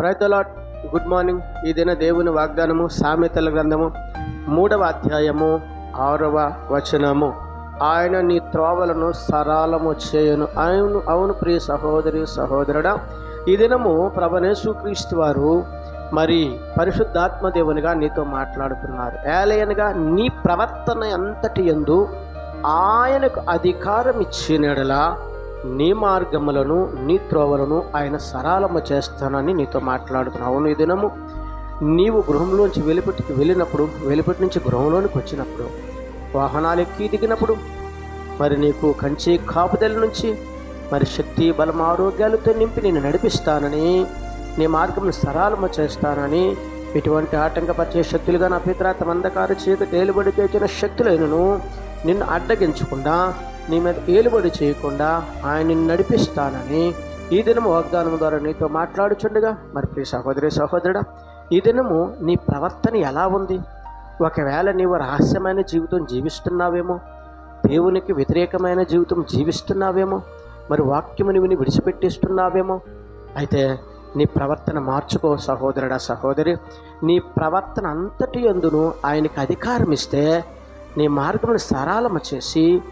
ప్రైతలాట్ good morning ఈ దిన దేవుని వాగ్దానము సామెతల గ్రంథము మూడవ అధ్యాయము ఆరవ వచనము. ఆయన నీ త్రోవలను సరళము చేయను. అవును అవును ప్రియ సహోదరి సహోదరుడా ఈ దినము ప్రభనేసు క్రీస్తు వారు మరి పరిశుద్ధాత్మ దేవునిగా నీతో మాట్లాడుతున్నారు. ఏలయనగా నీ ప్రవర్తన అంతటి ఎందు ఆయనకు అధికారం ఇచ్చినడలా నీ మార్గములను నీ త్రోవలను ఆయన సరాలమ చేస్తానని నీతో మాట్లాడుతున్నావు. అవును ఈ దినము నీవు గృహంలోంచి వెలుపటికి వెళ్ళినప్పుడు వెలుపటి నుంచి గృహంలోనికి వచ్చినప్పుడు వాహనాలు ఎక్కి దిగినప్పుడు మరి నీకు కంచి కాపుదల నుంచి మరి శక్తి బలం ఆరోగ్యాలతో నింపి నేను నడిపిస్తానని నీ మార్గం సరాలమ చేస్తానని ఎటువంటి ఆటంకపరిచే శక్తులుగా నా పితరాత అంధకార చీకటి తేలిబడి తెచ్చిన శక్తులైనను నిన్ను అడ్డగించకుండా నీ మీద ఏలుబడి చేయకుండా ఆయన నడిపిస్తానని ఈ దినము వాగ్దానం ద్వారా నీతో మాట్లాడుచుండగా. మరి ప్రియ సహోదరి సహోదరుడా ఈ దినము నీ ప్రవర్తన ఎలా ఉంది? ఒకవేళ నీవు రహస్యమైన జీవితం జీవిస్తున్నావేమో దేవునికి వ్యతిరేకమైన జీవితం జీవిస్తున్నావేమో మరి వాక్యముని విని విడిచిపెట్టిస్తున్నావేమో అయితే నీ ప్రవర్తన మార్చుకో సహోదరుడా సహోదరి. నీ ప్రవర్తన అంతటి ఎందును ఆయనకి అధికారం ఇస్తే నీ మార్గమును సరళము చేసి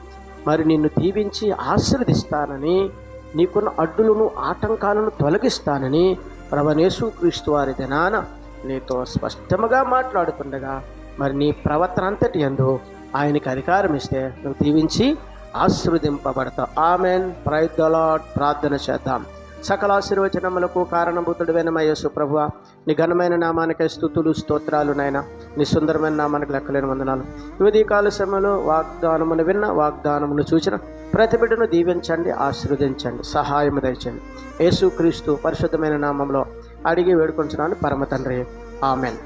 మరి నిన్ను దీవించి ఆశీర్వదిస్తానని నీకున్న అడ్డులను ఆటంకాలను తొలగిస్తానని ప్రభనేసు క్రీస్తు వారి దినాన నీతో స్పష్టముగా మాట్లాడుతుండగా మరి నీ ప్రవర్తన అంతటి ఎందు ఆయనకి అధికారం ఇస్తే నువ్వు దీవించి ఆశీర్వదింపబడతావు. ఆమెన్. ప్రైదలాడ్ ప్రార్థన చేద్దాం. సకల ఆశీర్వచనములకు కారణభూతుడువైన మా యేసు ప్రభువ నీ ఘనమైన నామానికి స్థుతులు స్తోత్రాలు నాయన. నీ సుందరమైన నామానికి లెక్కలేని వందనాలు. యువదీ కాల సమయంలో వాగ్దానమును విన్న వాగ్దానమును చూచిన ప్రతి బిడ్డను దీవించండి ఆశీర్వదించండి సహాయము దయచండి యేసు క్రీస్తు పరిశుద్ధమైన నామంలో అడిగి వేడుకొంచున్నాను పరమ తండ్రి. ఆమెన్.